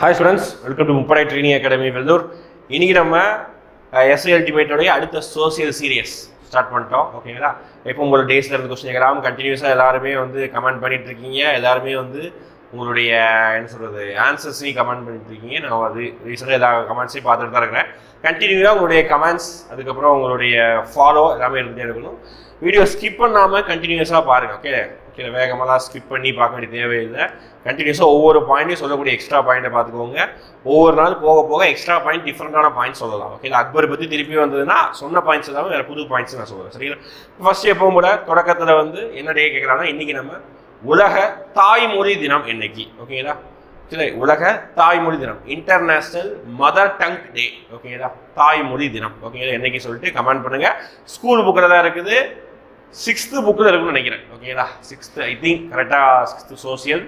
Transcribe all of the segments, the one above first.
Hi students welcome to முப்படை training academy Vellore இன்னைக்கு நம்ம எஸ்ஐ அல்டிமேட்டோடைய அடுத்த சோசியல் சீரியஸ் ஸ்டார்ட் பண்ணிட்டோம். ஓகேங்களா இப்போ உங்களோட டேஸில் இருந்து கொஸ்டின் கேட்கலாம். கண்டினியூஸாக எல்லாருமே வந்து கமெண்ட் பண்ணிட்டு இருக்கீங்க எல்லாருமே வந்து உங்களுடைய என்ன சொல்கிறது ஆன்சர்ஸையும் கமெண்ட் பண்ணிட்டு இருக்கீங்க நான் அது ரீசெண்டாக எல்லா கமெண்ட்ஸையும் பார்த்துட்டு தான் இருக்கிறேன். கண்டினியூவாக உங்களுடைய கமெண்ட்ஸ் அதுக்கப்புறம் உங்களுடைய ஃபாலோ எல்லாமே இருந்துகிட்டே இருக்கணும். வீடியோ ஸ்கிப் பண்ணாமல் கண்டினியூஸாக பாருங்கள் ஓகே கீழே வேகமெல்லாம் ஸ்கிப் பண்ணி பார்க்க வேண்டிய தேவையில்லை கண்டினியூஸாக ஒவ்வொரு பாயிண்ட்டையும் சொல்லக்கூடிய எக்ஸ்ட்ரா பாயிண்ட்டை பார்த்துக்கோங்க. ஒவ்வொரு நாள் போக போக எக்ஸ்ட்ரா பாயிண்ட் டிஃப்ரெண்டான பாயிண்ட் சொல்லலாம். ஓகே அக்பர் பற்றி திருப்பி வந்ததுன்னா சொன்ன பாயிண்ட்ஸ் இல்லாமல் வேறு புது பாயிண்ட்ஸ் நான் சொல்லுவேன் சரிங்களா? ஃபர்ஸ்ட் எப்பவும் கூட தொடக்கத்தில் வந்து என்ன டே கேட்குறாங்கன்னா இன்றைக்கி நம்ம உலக தாய்மொழி தினம் என்னைக்கு? ஓகேங்களா சரி உலக தாய்மொழி தினம். இன்டர்நேஷ்னல் மதர் டங் டே ஓகேங்களா தாய்மொழி தினம். ஓகேங்களா என்னைக்கு சொல்லிட்டு கமெண்ட் பண்ணுங்கள் ஸ்கூல் புக்கில் தான் இருக்குது. சிக்ஸ்த்து புக்கில் இருக்குன்னு நினைக்கிறேன். ஓகேங்களா சிக்ஸ்த்து ஐ திங்க் கரெக்டாக சிக்ஸ்த்து சோசியல்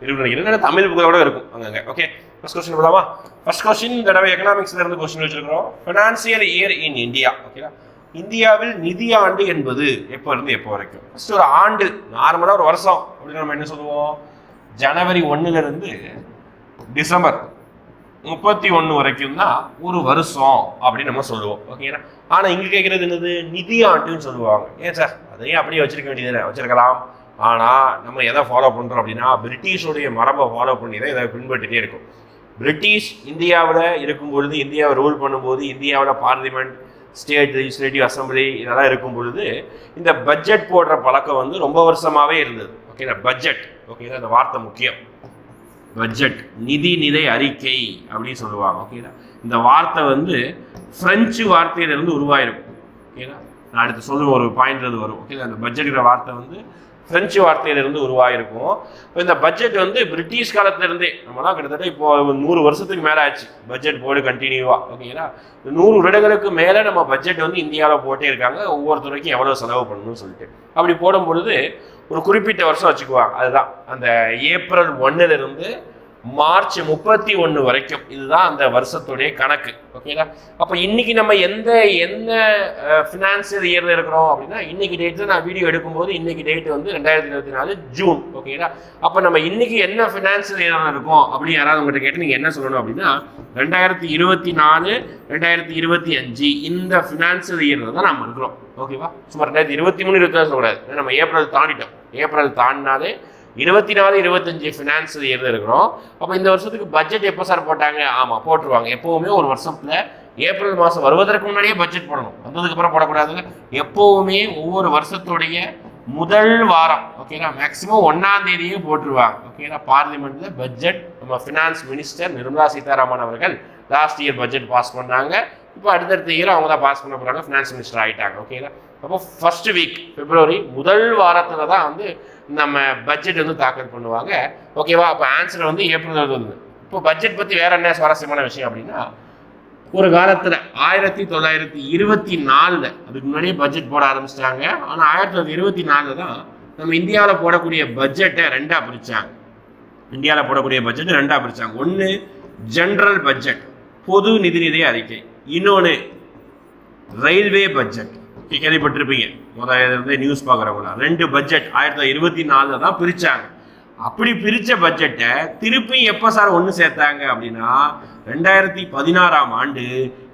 இருக்குன்னு நினைக்கிறேன். தமிழ் புக்கில் கூட இருக்கும் அங்கங்கே. ஓகே ஃபஸ்ட் கொஸ்டின் போலாமா ஃபர்ஸ்ட் கொஸ்டின் தடவை எக்கனாமிக்ஸ்ல இருந்து கொஸ்டின் வச்சிருக்கிறோம். ஃபினான்சியல் இயர் இன் இந்தியா ஓகேங்களா இந்தியாவில் நிதி ஆண்டு என்பது எப்போ இருந்து எப்போ வரைக்கும்? ஃபர்ஸ்ட் ஒரு ஆண்டு நார்மலாக ஒரு வருஷம். அப்படின்னு நம்ம என்ன சொல்லுவோம்? ஜனவரி ஒன்னுலேருந்து டிசம்பர் முப்பத்தி ஒன்று வரைக்கும் தான் ஒரு வருஷம் அப்படின்னு நம்ம சொல்லுவோம். ஓகேங்களா ஆனால் இங்கே கேட்குறது என்னது? நிதி ஆண்டுன்னு சொல்லுவாங்க. ஏன் சார்? அதையும் அப்படியே வச்சிருக்க வேண்டியது வச்சிருக்கலாம். ஆனால் நம்ம எதை ஃபாலோ பண்ணுறோம் அப்படின்னா பிரிட்டிஷோடைய மரபை ஃபாலோ பண்ணி தான் இதை பின்பற்றிட்டே இருக்கும். பிரிட்டிஷ் இந்தியாவில் இருக்கும் பொழுது இந்தியாவை ரூல் பண்ணும்போது இந்தியாவில் பார்லிமெண்ட் ஸ்டேட் லெஜிஸ்லேட்டிவ் அசம்பிளி இதெல்லாம் இருக்கும் பொழுது இந்த பட்ஜெட் போடுற பழக்கம் வந்து ரொம்ப வருஷமாகவே இருந்தது. ஓகேங்களா பட்ஜெட் ஓகேங்களா இந்த வார்த்தை முக்கியம். பட்ஜெட் நிதி நிலை அறிக்கை அப்படின்னு சொல்லுவாங்க ஓகேங்களா இந்த வார்த்தை வந்து ஃப்ரெஞ்சு வார்த்தையிலிருந்து உருவாயிருக்கும் ஓகேங்களா நான் அடுத்து சொல்லுவேன் ஒரு பாயிண்ட்ல வரும் ஓகேங்களா அந்த பட்ஜெட்ங்கிற வார்த்தை வந்து பிரெஞ்சு வார்த்தையிலிருந்து உருவாயிருக்கும். இப்போ இந்த பட்ஜெட் வந்து பிரிட்டிஷ் காலத்திலிருந்தே நம்மலாம் கிட்டத்தட்ட இப்போ நூறு வருஷத்துக்கு மேலே ஆச்சு பட்ஜெட் போர்டு கண்டினியூவாக ஓகேங்களா நூறு வருடங்களுக்கு மேலே நம்ம பட்ஜெட் வந்து இந்தியாவில் போட்டே இருக்காங்க. ஒவ்வொரு துறைக்கும் எவ்வளோ செலவு பண்ணணும்னு சொல்லிட்டு. அப்படி போடும் பொழுது ஒரு குறிப்பிட்ட வருஷம் வச்சுக்குவாங்க. அதுதான். அந்த ஏப்ரல் ஒன்னுலேருந்து இருந்து மார்ச் முப்பத்தி ஒன்று வரைக்கும். இதுதான் அந்த வருஷத்துடைய கணக்கு. ஓகேங்களா அப்போ இன்னைக்கு நம்ம எந்த என்ன ஃபினான்சியல் இயரில் இருக்கிறோம் அப்படின்னா இன்னைக்கு டேட் தான் நான் வீடியோ எடுக்கும்போது இன்னைக்கு டேட் வந்து ரெண்டாயிரத்தி இருபத்தி நாலு ஜூன் ஓகேங்களா அப்போ நம்ம இன்னைக்கு என்ன ஃபினான்சியல் இயரில் இருக்கோம் அப்படின்னு யாராவது உங்கள்கிட்ட கேட்டு நீங்கள் என்ன சொல்லணும் அப்படின்னா ரெண்டாயிரத்தி இருபத்தி நாலு ரெண்டாயிரத்தி இருபத்தி அஞ்சு இந்த ஃபினான்சியல் இயரில் தான் நம்ம இருக்கிறோம். ஓகேவா சும்மா ரெண்டாயிரத்தி இருபத்தி மூணு இருபத்தி நாலு சொல்லக்கூடாது. நம்ம ஏப்ரல் தாண்டிட்டோம். ஏப்ரல் தாண்டினாலே இருபத்தி நாலு இருபத்தஞ்சு ஃபினான்ஸ் இயர் இருக்கிறோம் அப்போ இந்த வருஷத்துக்கு பட்ஜெட் எப்போ சார் போட்டாங்க? ஆமாம் போட்டுருவாங்க. எப்போவுமே ஒரு வருஷத்தில் ஏப்ரல் மாதம் வருவதற்கு முன்னாடியே பட்ஜெட் போடணும். வந்ததுக்கப்புறம் போடக்கூடாது. எப்போவுமே ஒவ்வொரு வருஷத்துடைய முதல் வாரம் ஓகேங்களா மேக்ஸிமம் ஒன்றாம் தேதியே போட்டுருவாங்க. ஓகேங்களா பார்லிமெண்ட்டில் பட்ஜெட் நம்ம ஃபினான்ஸ் மினிஸ்டர் நிர்மலா சீதாராமன் அவர்கள் லாஸ்ட் இயர் பட்ஜெட் பாஸ் பண்ணாங்க. இப்போ அடுத்தடுத்த இயர் அவங்க தான் பாஸ் பண்ண போகிறாங்க ஃபினான்ஸ் மினிஸ்டர் ஆகிட்டாங்க ஓகேங்களா அப்போ ஃபர்ஸ்ட் வீக் பிப்ரவரி முதல் வாரத்தில் தான் வந்து நம்ம பட்ஜெட் வந்து தாக்கல் பண்ணுவாங்க. ஓகேவா அப்போ ஆன்சர் வந்து ஏப்ரல் வந்து இப்போ பட்ஜெட் பற்றி வேற என்ன சுவாரஸ்யமான விஷயம் அப்படின்னா ஒரு காலத்தில் ஆயிரத்தி தொள்ளாயிரத்தி இருபத்தி நாலில் அதுக்கு முன்னாடியே பட்ஜெட் போட ஆரம்பிச்சிட்டாங்க. ஆனால் ஆயிரத்தி தொள்ளாயிரத்தி இருபத்தி நாலில் தான் நம்ம இந்தியாவில் போடக்கூடிய பட்ஜெட்டை ரெண்டாக பிரித்தாங்க இந்தியாவில் போடக்கூடிய பட்ஜெட் ரெண்டாக பிரித்தாங்க ஒன்று ஜென்ரல் பட்ஜெட் பொது நிதிநிதி அறிக்கை. இன்னொன்று ரயில்வே பட்ஜெட் கேள்விப்பட்டிருப்பீங்க. முதல்ல இருந்து நியூஸ் பார்க்குறவங்களாம் ரெண்டு பட்ஜெட் ஆயிரத்தி தொள்ளாயிரத்தி இருபத்தி நாலில் தான் பிரித்தாங்க அப்படி பிரித்த பட்ஜெட்டை திருப்பி எப்போ சார் ஒன்று சேர்த்தாங்க அப்படின்னா ரெண்டாயிரத்தி பதினாறாம் ஆண்டு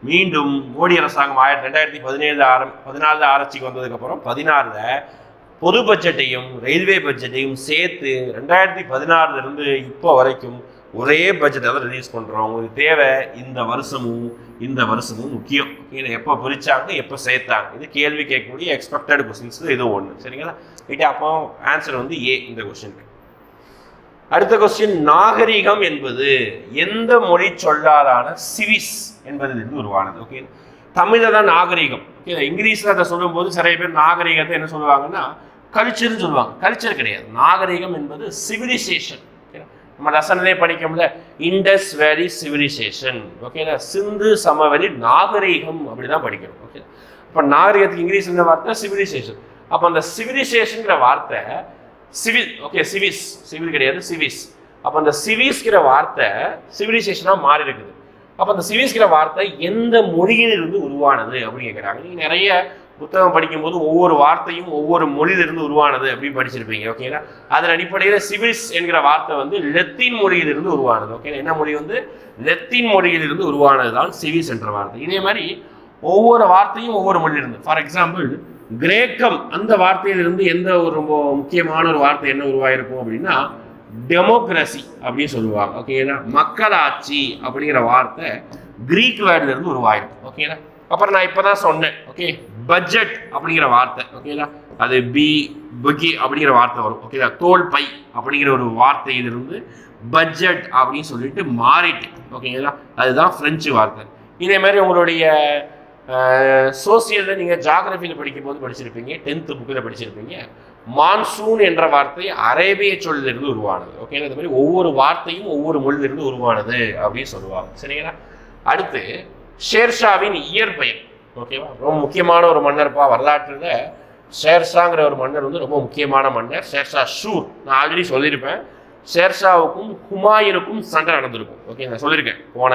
மீண்டும் மோடி அரசாங்கம் ஆயிரத்தி ரெண்டாயிரத்தி பதினேழு ஆரம் பதினாலில் ஆராய்ச்சிக்கு வந்ததுக்கப்புறம் பதினாறில் பொது பட்ஜெட்டையும் ரயில்வே பட்ஜெட்டையும் சேர்த்து ரெண்டாயிரத்தி பதினாறுலேருந்து இப்போ வரைக்கும் ஒரே பட்ஜெட்டை தான் ரிலீஸ் பண்ணுறோம் உங்களுக்கு தேவை இந்த வருஷமும் இந்த வருஷமும் முக்கியம். இதை எப்போ பிரித்தாங்க எப்போ சேர்த்தாங்க. இது கேள்வி கேட்கக்கூடிய எக்ஸ்பெக்டட் கொஸ்டின்ஸ் இது ஒன்று சரிங்களா? ரைட்டு அப்போ ஆன்சர் வந்து ஏ இந்த கொஸ்டினுக்கு அடுத்த கொஸ்டின் நாகரிகம் என்பது எந்த மொழி சொல்லாலான சிவிஸ் என்பதிலிருந்து உருவானது. ஓகே தமிழில் தான் நாகரிகம். ஓகே இங்கிலீஷில் அதை சொல்லும்போது நிறைய பேர் நாகரிகத்தை என்ன சொல்லுவாங்கன்னா கல்ச்சர்னு சொல்லுவாங்க. கல்ச்சர் கிடையாது. நாகரிகம் என்பது சிவிலைசேஷன் நம்ம லசன்லேயே படிக்க முடியல இண்டஸ் வேலி சிவிலைசேஷன் ஓகேங்களா சிந்து சமவெளி நாகரிகம் அப்படி தான் படிக்கணும் ஓகே அப்போ நாகரீகத்துக்கு இங்கிலீஷ் என்ன வார்த்தை? சிவிலைசேஷன் அப்போ அந்த சிவிலைசேஷனுங்கிற வார்த்தை சிவில் ஓகே சிவிஸ் சிவில் கிடையாது சிவிஸ் அப்போ அந்த சிவிஸ்கிற வார்த்தை சிவிலைசேஷனாக மாறி இருக்குது அப்போ அந்த சிவிஸ்கிற வார்த்தை எந்த மொழியிலிருந்து உருவானது அப்படின்னு கேட்குறாங்க நீங்கள் நிறைய புத்தகம் படிக்கும்போது ஒவ்வொரு வார்த்தையும் ஒவ்வொரு மொழியிலிருந்து உருவானது அப்படின்னு படிச்சிருப்பீங்க ஓகேங்களா அதன் அடிப்படையில் சிவில்ஸ் என்கிற வார்த்தை வந்து லெத்தின் மொழியிலிருந்து உருவானது ஓகே என்ன மொழி வந்து? லெத்தின் மொழியிலிருந்து உருவானது தான் சிவில்ஸ் என்ற வார்த்தை. இதே மாதிரி ஒவ்வொரு வார்த்தையும் ஒவ்வொரு மொழியிலிருந்து ஃபார் எக்ஸாம்பிள் கிரேக்கம் அந்த வார்த்தையிலிருந்து எந்த ஒரு ரொம்ப முக்கியமான ஒரு வார்த்தை என்ன உருவாயிருக்கும் அப்படின்னா டெமோக்ரஸி அப்படின்னு சொல்லுவாங்க ஓகேங்களா மக்களாட்சி அப்படிங்கிற வார்த்தை கிரீக் வேர்ட்லேருந்து உருவாயிருக்கும் ஓகேங்களா அப்புறம் நான் இப்போ தான் சொன்னேன் ஓகே பட்ஜெட் அப்படிங்கிற வார்த்தை ஓகேங்களா அது பி புகி அப்படிங்கிற வார்த்தை வரும் ஓகேங்களா தோல் பை அப்படிங்கிற ஒரு வார்த்தையிலிருந்து பட்ஜெட் அப்படின்னு சொல்லிட்டு மாறிட்டு ஓகேங்களா அதுதான் ஃப்ரெஞ்சு வார்த்தை. இதே மாதிரி உங்களுடைய சோசியலில் நீங்கள் ஜாகிரபியில் படிக்கும்போது படிச்சிருப்பீங்க டென்த்து புக்கில் படிச்சிருப்பீங்க மான்சூன் என்ற வார்த்தை அரேபிய சொல்லிலிருந்து உருவானது ஓகேங்களா இந்த மாதிரி ஒவ்வொரு வார்த்தையும் ஒவ்வொரு மொழியிலிருந்து உருவானது அப்படின்னு சொல்லுவாங்க சரிங்களா? அடுத்து ஷேர்ஷாவின் இயற்பெயர். ஓகேவா? ரொம்ப முக்கியமான ஒரு மன்னர்ப்பா வரலாற்றில் ஷேர்ஷாங்கிற ஒரு மன்னர் வந்து ரொம்ப முக்கியமான மன்னர். ஷேர்ஷா ஷூர். நான் ஆல்ரெடி சொல்லியிருப்பேன். ஷேர்ஷாவுக்கும் ஹுமாயூனுக்கும் சண்டை நடந்திருக்கும். ஓகே நான் சொல்லியிருக்கேன். போன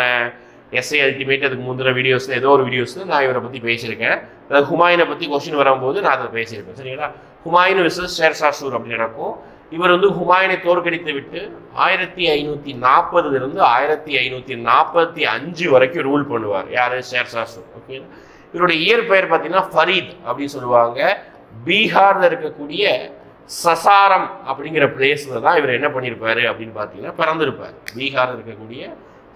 எஸ்ஐ அல்டிமேட் அதுக்கு முந்தின வீடியோஸில் ஏதோ ஒரு வீடியோஸில் நான் இவரை பற்றி பேசியிருக்கேன். அதாவது ஹுமாயினை பற்றி கொஸ்டின் வரும்போது நான் அதை பேசியிருப்பேன். சரிங்களா? ஹுமாயின் விசஸ் ஷேர்ஷா ஷூர் அப்படி நடக்கும். இவர் வந்து ஹுமாயூனை தோற்கடித்து விட்டு ஆயிரத்தி ஐநூற்றி நாற்பதுலேருந்து ஆயிரத்தி ஐநூற்றி நாற்பத்தி அஞ்சு வரைக்கும் ரூல் பண்ணுவார். யார்? ஷேர்ஷா ஷூர். ஓகேங்களா இவருடைய இயற்பெயர் பார்த்தீங்கன்னா ஃபரீத் அப்படின்னு சொல்லுவாங்க. பீகாரில் இருக்கக்கூடிய சசாரம் அப்படிங்கிற பிளேஸில் தான் இவர் என்ன பண்ணியிருப்பாரு அப்படின்னு பார்த்தீங்கன்னா பிறந்திருப்பார். பீகாரில் இருக்கக்கூடிய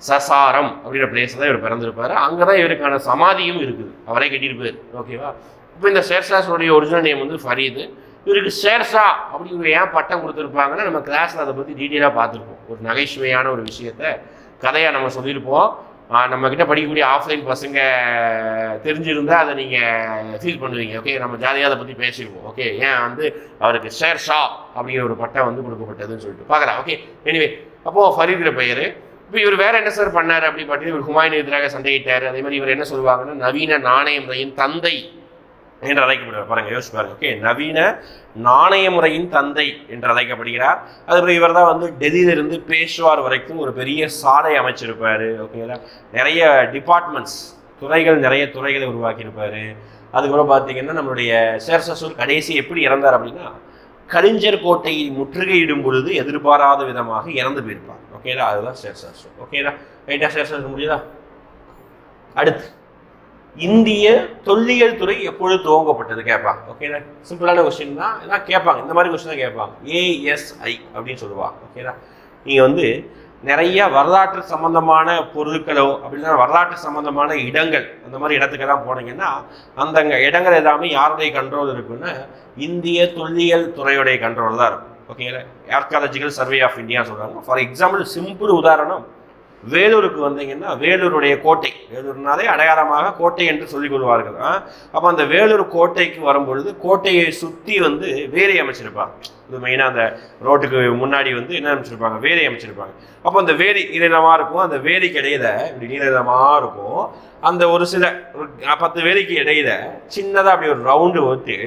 சசாரம் அப்படிங்கிற பிளேஸில் தான் இவர் பிறந்திருப்பார். அங்கே தான் இவருக்கான சமாதியும் இருக்குது. அவரே கட்டியிருப்பார் ஓகேவா இப்போ இந்த ஷேர்ஷாஸோடைய ஒரிஜினல் நேம் வந்து ஃபரீது. இவருக்கு ஷேர்ஷா அப்படிங்கிற ஏன் பட்டம் கொடுத்துருப்பாங்கன்னா நம்ம கிளாஸில் அதை பற்றி டீட்டெயிலாக பார்த்துருப்போம். ஒரு நகைச்சுவையான ஒரு விஷயத்த கதையாக நம்ம சொல்லியிருப்போம். நம்மக்கிட்ட படிக்கக்கூடிய ஆஃப்லைன் பசங்க தெரிஞ்சிருந்தால் அதை நீங்கள் ஃபீல் பண்ணுவீங்க ஓகே நம்ம ஜாலியாக அதை பற்றி பேசியிருப்போம் ஓகே ஏன் வந்து அவருக்கு ஷேர் ஷா அப்படிங்கிற ஒரு பட்டம் வந்து கொடுக்கப்பட்டதுன்னு சொல்லிட்டு. பார்க்கலாம் ஓகே எனிவே அப்போது ஃபரீதுற பெயர். இப்போ இவர் வேற என்ன சார் பண்ணார் அப்படின்னு பார்த்தீங்கன்னா இவர் ஹுமாயின் எதிராக சண்டையிட்டார். அதே மாதிரி இவர் என்ன சொல்லுவாங்கன்னா நவீன நாணய முறையின் தந்தை என்று அழைக்கப்படுவார். பாருங்க யோசிச்சு பாருங்க ஓகே நவீன நாணய முறையின் தந்தை என்று அழைக்கப்படுகிறார். அதுக்கப்புறம் இவர் தான் வந்து டெல்லியிலிருந்து பேஷ்வார் வரைக்கும் ஒரு பெரிய சாலை அமைச்சிருப்பார் ஓகேங்களா நிறைய டிபார்ட்மெண்ட்ஸ் துறைகள் நிறைய துறைகளை உருவாக்கியிருப்பார். அதுக்கப்புறம் பார்த்தீங்கன்னா நம்மளுடைய ஷேர்சசூர் கடைசி எப்படி இறந்தார் அப்படின்னா கலிஞ்சர் கோட்டையை முற்றுகையிடும் பொழுது எதிர்பாராத விதமாக இறந்து போயிருப்பார். ஓகேதா அதுதான் ஷேர்சசூர் ஓகேதா ரைட்டா ஷேர்சசூர் முடியுதா? அடுத்து. இந்திய தொல்லியல் துறை எப்பொழுது துவங்கப்பட்டது கேட்பாங்க. ஓகேடா சிம்பிளான கொஸ்டின் தான். எல்லாம் கேட்பாங்க. இந்த மாதிரி கொஸ்டின் தான் கேட்பாங்க. ஏஎஸ்ஐ அப்படின்னு சொல்லுவாங்க. ஓகேடா நீங்கள் வந்து நிறைய வரலாற்று சம்பந்தமான பொருட்களோ அப்படின்னா வரலாற்று சம்பந்தமான இடங்கள் அந்த மாதிரி இடத்துக்கெல்லாம் போனீங்கன்னா அந்த இடங்கள் எல்லாமே யாருடைய கண்ட்ரோல் இருக்குன்னா இந்திய தொல்லியல் துறையுடைய கண்ட்ரோல் தான் இருக்கும். ஓகேங்களா ஆர்காலஜிக்கல் சர்வே ஆஃப் இந்தியா சொல்கிறாங்க ஃபார் எக்ஸாம்பிள் சிம்பிள் உதாரணம். வேலூருக்கு வந்தீங்கன்னா வேலூருடைய கோட்டை. வேலூர்னாலே அடையாளமாக கோட்டை என்று சொல்லிக் கொள்வார்கள். அப்போ அந்த வேலூர் கோட்டைக்கு வரும்பொழுது கோட்டையை சுற்றி வந்து வேலை அமைச்சிருப்பாங்க. இது மெயினாக அந்த ரோட்டுக்கு முன்னாடி வந்து என்ன அமைச்சிருப்பாங்க? வேலை அமைச்சிருப்பாங்க. அப்போ அந்த வேலி நீளமாக இருக்கும். அந்த வேலிக்கு இடையில இப்படி நீளமாக இருக்கும். அந்த ஒரு சில ஒரு பத்து வேலைக்கு இடையில சின்னதாக அப்படி ஒரு ரவுண்டு வந்து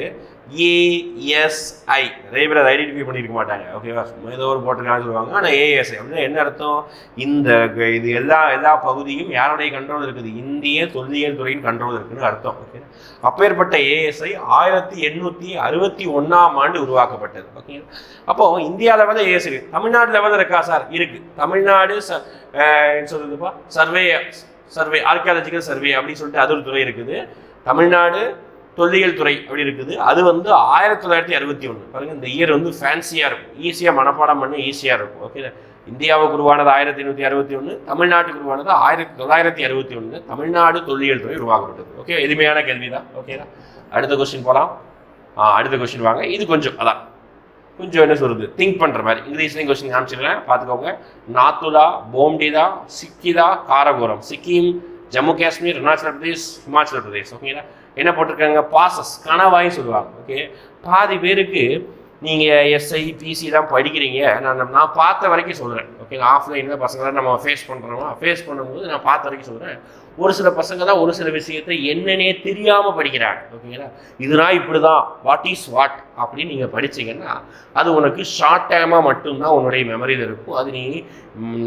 ஏஎஸ்ஐ நிறைய பேர் அதை ஐடென்டிஃபை பண்ணியிருக்க மாட்டாங்க. ஓகேவா சும்மா ஏதோ ஒரு போட்டிருக்காங்க சொல்லுவாங்க ஆனால் ஏஎஸ்ஐ அப்படின்னா என்ன அர்த்தம்? இந்த இது எல்லா எல்லா பகுதியும் யாருடைய கண்ட்ரோல் இருக்குது? இந்திய தொல்லியல் துறையின் கண்ட்ரோல் இருக்குன்னு அர்த்தம். ஓகே அப்பேற்பட்ட ஏஎஸ்ஐ ஆயிரத்தி எண்ணூற்றி அறுபத்தி ஒன்றாம் ஆண்டு உருவாக்கப்பட்டது. ஓகே அப்போ இந்தியா லெவலில் ஏஎஸ்ஐ இருக்கு. தமிழ்நாடு லெவலில் இருக்கா சார் இருக்குது தமிழ்நாடு ச அஹ் என்ன சொல்றதுப்பா? சர்வே சர்வே ஆர்கியாலஜிக்கல் சர்வே அப்படின்னு சொல்லிட்டு அது ஒரு துறை இருக்குது. தமிழ்நாடு தொல்லியல் துறை அப்படி இருக்குது. அது வந்து ஆயிரத்தி தொள்ளாயிரத்தி அறுபத்தி ஒன்று பாருங்க இந்த இயர் வந்து ஃபேன்சியாக இருக்கும். ஈஸியாக மனப்பாடம் பண்ண ஈஸியாக இருக்கும். ஓகே இந்தியாவுக்கு உருவானது ஆயிரத்தி எண்ணூற்றி அறுபத்தி ஒன்று தமிழ்நாட்டுக்கு உருவானது ஆயிரத்தி தொள்ளாயிரத்தி அறுபத்தி ஒன்று தமிழ்நாடு தொல்லியல் துறை உருவாக்கப்பட்டது. ஓகே எளிமையான கேள்வி தான் ஓகேதா அடுத்த கொஸ்டின் போகலாம் ஆ அடுத்த கொஸ்டின் வாங்க. இது கொஞ்சம் அதான். கொஞ்சம் என்ன சொல்கிறது திங்க் பண்ணுற மாதிரி. இங்கிலீஷ்லேயும் கொஸ்டின் காமிச்சிருக்கேன். பார்த்துக்கோங்க. நாத்துலா போம்டிதா சிக்கிதா காரகோரம். சிக்கிம் ஜம்மு காஷ்மீர் அருணாச்சல பிரதேஷ் ஹிமாச்சல பிரதேஷ். ஓகேங்களா என்ன போட்டிருக்காங்க? பாசஸ் கணவாய் சொல்லுவாங்க. ஓகே பாதி பேருக்கு நீங்கள் எஸ்ஐ பிசி தான் படிக்கிறீங்க. நான் நான் பார்த்த வரைக்கும் சொல்கிறேன் ஓகே ஆஃப்லைனில் பசங்களை நம்ம ஃபேஸ் பண்ணுறோமா ஃபேஸ் பண்ணும்போது நான் பார்த்த வரைக்கும் சொல்கிறேன் ஒரு சில பசங்க தான் ஒரு சில விஷயத்தை என்னன்னே தெரியாமல் படிக்கிறாங்க. ஓகேங்களா இதுனா இப்படி தான் வாட் இஸ் வாட் அப்படின்னு நீங்கள் படிச்சீங்கன்னா அது உனக்கு ஷார்ட் டைமாக மட்டும்தான் உன்னுடைய மெமரியில் இருக்கும். அது நீ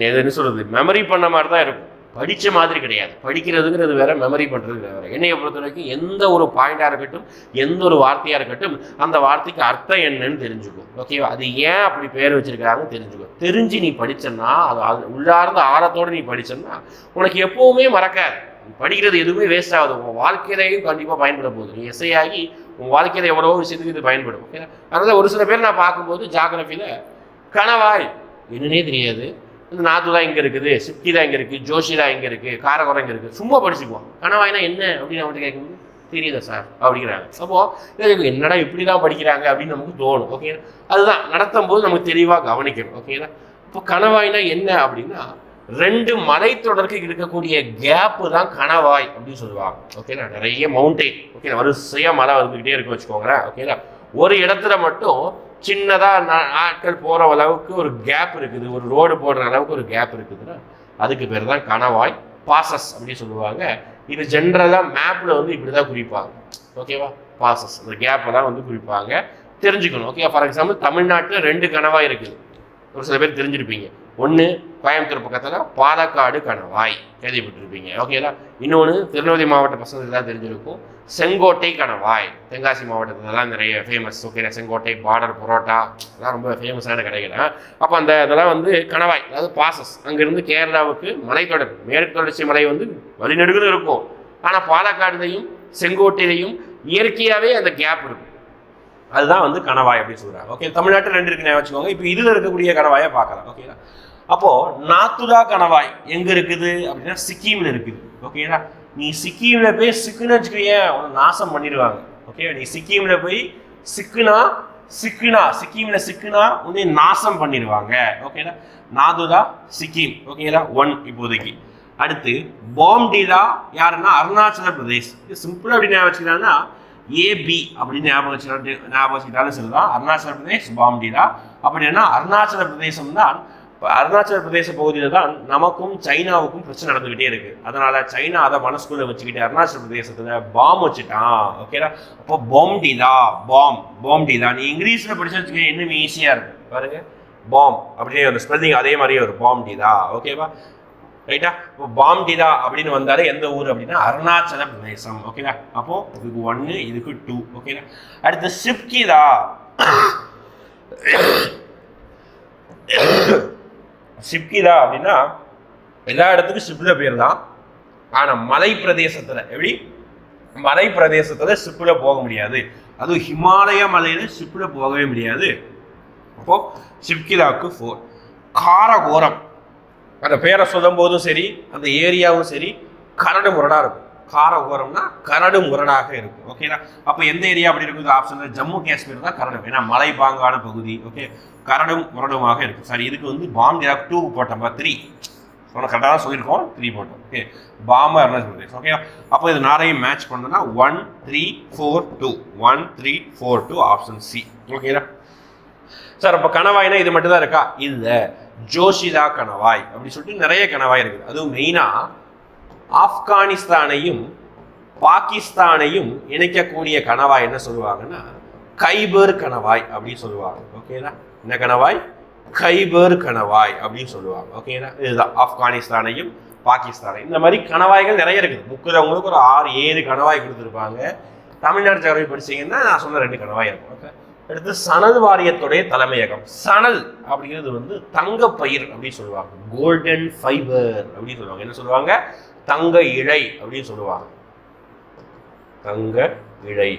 எது என்ன சொல்கிறது மெமரி பண்ண மாதிரி தான் இருக்கும். படித்த மாதிரி கிடையாது. படிக்கிறதுங்கிறது வேற மெமரி பண்ணுறது வேற. என்னையை பொறுத்த வரைக்கும் எந்த ஒரு பாயிண்டாக இருக்கட்டும் எந்த ஒரு வார்த்தையாக இருக்கட்டும் அந்த வார்த்தைக்கு அர்த்தம் என்னன்னு தெரிஞ்சுக்கும் ஓகேவா அது ஏன் அப்படி பேர் வச்சிருக்கிறாங்கன்னு தெரிஞ்சுக்கும் தெரிஞ்சு நீ படிச்சன்னா அது அது உள்ளார்ந்த ஆழத்தோடு நீ படிச்சன்னா உனக்கு எப்போவுமே மறக்காது. நீ படிக்கிறது எதுவுமே வேஸ்ட் ஆகுது. உன் வாழ்க்கையிலையும் கண்டிப்பாக பயன்பட போகுது. நீ எஸ்ஐயாகி உன் வாழ்க்கையில எவ்வளவோ விஷயத்துக்கு இது பயன்படும். ஓகே அதனால் ஒரு சில பேர் நான் பார்க்கும்போது ஜாகிரபியில் கனவாய் என்னன்னே தெரியாது. இந்த நாத்து தான் இங்கே இருக்குது சிப்டி தான் இங்கே இருக்குது ஜோஷி தான் இங்கே இருக்குது காரகுரம் இங்கே இருக்குது சும்மா படிச்சுக்குவோம். கனவாயினா என்ன அப்படின்னு அவன்கிட்ட கேட்கும்போது தெரியுதா சார்? அப்படிங்கிறாங்க. அப்போ என்னடா இப்படி தான் படிக்கிறாங்க? அப்படின்னு நமக்கு தோணும். ஓகே அதுதான். நடத்தும் போது நமக்கு தெளிவாக கவனிக்கணும். ஓகேங்களா இப்போ கணவாய்னா என்ன அப்படின்னா ரெண்டு மலைத்தொடருக்கு இருக்கக்கூடிய கேப்பு தான் கணவாய் அப்படின்னு சொல்லுவாங்க. ஓகேங்களா நிறைய மவுண்டெயின் ஓகே வரிசையாக மலை வந்துக்கிட்டே இருக்கு வச்சுக்கோங்களேன். ஓகேங்களா ஒரு இடத்துல மட்டும் சின்னதாக ஆட்கள் போகிற அளவுக்கு ஒரு கேப் இருக்குது. ஒரு ரோடு போடுற அளவுக்கு ஒரு கேப் இருக்குதுன்னா அதுக்கு பேர் தான் கணவாய் பாசஸ் அப்படின்னு சொல்லுவாங்க. இது ஜென்ரலாக மேப்பில் வந்து இப்படி தான் குறிப்பாங்க ஓகேவா பாசஸ் அந்த கேப்பை தான் வந்து குறிப்பாங்க. தெரிஞ்சுக்கணும். ஓகே ஃபார் எக்ஸாம்பிள் தமிழ்நாட்டில் ரெண்டு கணவாய் இருக்குது. ஒரு சில பேர் தெரிஞ்சிருப்பீங்க. ஒன்று கோயம்புத்தூர் பக்கத்தில் பாலக்காடு கணவாய். கேள்விப்பட்டிருப்பீங்க. ஓகேங்களா இன்னொன்று திருநெல்வேலி மாவட்ட பசங்களுக்கு தான் தெரிஞ்சிருக்கும். செங்கோட்டை கணவாய். தென்காசி மாவட்டத்துலலாம் நிறைய ஃபேமஸ் ஓகேங்களா செங்கோட்டை பார்டர் பரோட்டா அதெல்லாம் ரொம்ப ஃபேமஸான கடைகள் அப்போ அந்த இதெல்லாம் வந்து கணவாய் அதாவது பாசஸ் அங்கேருந்து கேரளாவுக்கு மலைத்தொடர் மேற்கு தொடர்ச்சி மலை வந்து வழிநெடுகில் இருக்கும். ஆனால் பாலக்காடுலையும் செங்கோட்டையிலையும் இயற்கையாகவே அந்த கேப் இருக்கும். அதுதான் வந்து கணவாய் அப்படின்னு சொல்கிறாங்க ஓகே தமிழ்நாட்டில் ரெண்டு இருக்கு ஞாபகம் வச்சுக்கோங்க. இப்போ இதில் இருக்கக்கூடிய கணவாயை பார்க்கலாம். ஓகேங்களா அப்போது நாத்துதா கணவாய் எங்கே இருக்குது அப்படின்னா சிக்கிமில் இருக்குது. ஓகேங்களா நீ சிக்கிமில் போய் சிக்குன்னு வச்சுக்கிறியன் உன்னை நாசம் பண்ணிடுவாங்க. ஓகே நீ சிக்கிமில் போய் சிக்குனா சிக்குனா சிக்கிமில் சிக்குனா உன்னை நாசம் பண்ணிடுவாங்க. ஓகேங்களா நாதுலா சிக்கிம். ஓகேங்களா ஒன் இப்போதைக்கு. அடுத்து பாம்டிலா யாருன்னா அருணாச்சல பிரதேஷ். இது சிம்பிளாக எப்படி ஞாபகம் வச்சுக்கிறாங்கன்னா ஏபி அப்படின்னு ஞாபகம் வச்சுக்கிட்டு ஞாபகம் வச்சுக்கிட்டாலும் சரிதான் அருணாச்சல பிரதேஷ் பாம்டிலா அப்படின்னா அருணாச்சல பிரதேசம் தான் அருணாச்சல பிரதேச பகுதியில் தான் நமக்கும் சைனாவுக்கும் பிரச்சனை நடந்துகிட்டே இருக்கு. அதனால சைனா அதை மனசுக்குள்ள வச்சுக்கிட்டு அருணாச்சல பிரதேசத்துல பாம் வச்சுட்டான். ஓகேடா அப்போ பாம்டிலா பாம் பாம்டிலா நீ இங்கிலீஷ்ல படிச்சு இன்னும் ஈஸியா இருக்கும். பாருங்க. பாம் அப்படியே ஒரு ஸ்பெல்லிங் அதே மாதிரியே ஒரு பாம்டிலா ஓகேவா ரைட்டா இப்போ பாம்டிதா அப்படின்னு வந்தாலே எந்த ஊர் அப்படின்னா அருணாச்சல பிரதேசம். ஓகேவா அப்போ இதுக்கு ஒன்று இதுக்கு டூ ஓகேவா அடுத்து சிப்கிதா. சிப்கிதா அப்படின்னா எல்லா இடத்துக்கும் ஷிப்பில் பேர் தான் ஆனால் மலை பிரதேசத்தில் எப்படி? மலை பிரதேசத்தில் சிப்பில் போக முடியாது. அதுவும் ஹிமாலய மலையில் சிப்பில் போகவே முடியாது. அப்போ சிப்கிதாவுக்கு ஃபோர் காரகோரம். அந்த பேரை சொல்லும் போதும் சரி அந்த ஏரியாவும் சரி கரடு முரடாக இருக்கும். காரகோரம்னா கரடு முரடாக இருக்கும். ஓகேங்களா அப்போ எந்த ஏரியா அப்படி இருக்குது ஆப்ஷன் ஜம்மு காஷ்மீர் தான் கரடு. ஏன்னா மலை பாங்கான பகுதி ஓகே கரடும் முரடுமாக இருக்கும். சரி இதுக்கு வந்து பாம் டூ போட்டோம்பா த்ரீ சொன்ன கரெக்டாக தான் சொல்லியிருக்கோம். த்ரீ போட்டோம் ஓகே பாம்பு அருணாச்சல் பிரதேஷ் ஓகே அப்போ இது நாளையும் மேட்ச் பண்ணோம்னா one three four two one three four two option C ஓகேங்களா சார் அப்போ கணவாய்னா இது மட்டும் தான் இருக்கா? இல்லை. ஜோஷிதா கணவாய். அப்படின்னு சொல்லிட்டு நிறைய கணவாய் இருக்குது. அதுவும் மெயினாக ஆப்கானிஸ்தானையும் பாகிஸ்தானையும் இணைக்கக்கூடிய கணவாய் என்ன சொல்லுவாங்கன்னா கைபர் கணவாய் அப்படின்னு சொல்லுவாங்க. ஓகேதா என்ன கணவாய்? கைபர் கணவாய் அப்படின்னு சொல்லுவாங்க. ஓகேதா இதுதான். ஆப்கானிஸ்தானையும் பாகிஸ்தானையும். இந்த மாதிரி கணவாய்கள் நிறைய இருக்குது. புக்கில் அவங்களுக்கு ஒரு ஆறு ஏழு கணவாய் கொடுத்துருப்பாங்க. தமிழ்நாடு ஜாகிரபி படிச்சீங்கன்னா நான் சொன்ன ரெண்டு கணவாய் இருக்கும். ஓகே அடுத்து சணல் வாரியத்துடைய தலைமையகம். சணல் அப்படிங்கிறது வந்து தங்க பயிர் அப்படின்னு சொல்லுவாங்க. கோல்டன் ஃபைபர் அப்படின்னு சொல்லுவாங்க. என்ன சொல்லுவாங்க? தங்க இழை அப்படின்னு சொல்லுவாங்க. தங்க இழை.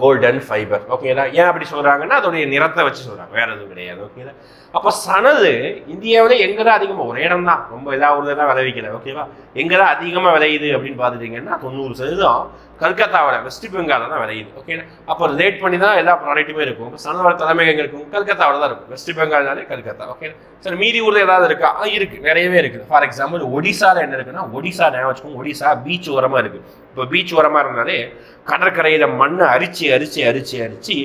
கோல்டன் ஃபைபர் ஓகேங்களா ஏன் அப்படி சொல்கிறாங்கன்னா அதோடைய நிறத்தை வச்சு சொல்கிறாங்க வேற எதுவும் கிடையாது. ஓகேங்களா அப்போ சனது இந்தியாவில் எங்கே தான் அதிகமாக ஒரு இடம் தான் ரொம்ப இதாக தான் விளைவிக்கல. ஓகேவா எங்கே தான் அதிகமாக விளையுது அப்படின்னு பார்த்துட்டிங்கன்னா தொண்ணூறு சதவீதம் கல்கத்தாவில் வெஸ்ட் பெங்காலில் தான் விளையுது. ஓகே அப்போ ரிலேட் பண்ணி தான் எல்லா ப்ராடக்ட்டுமே இருக்கும். இப்போ தலைமை எங்கே இருக்கும். கல்கத்தாவில் தான் இருக்கும். வெஸ்ட் பெங்கால்னாலே கல்கத்தா. ஓகே சரி மீதி ஊரில் ஏதாவது இருக்கா? ஆ இருக்கு. நிறையவே இருக்குது ஃபார் எக்ஸாம்பிள் ஒடிசாவில் என்ன இருக்குன்னா ஒடிசா ஞாபகம் வச்சுக்கோங்க. ஒடிசா பீச் ஓரமாக இருக்குது இப்போ பீச் ஓரமாக இருந்தாலே கடற்கரையில் மண்ணை அரிச்சு அரிச்சு அரிச்சு அரிச்சு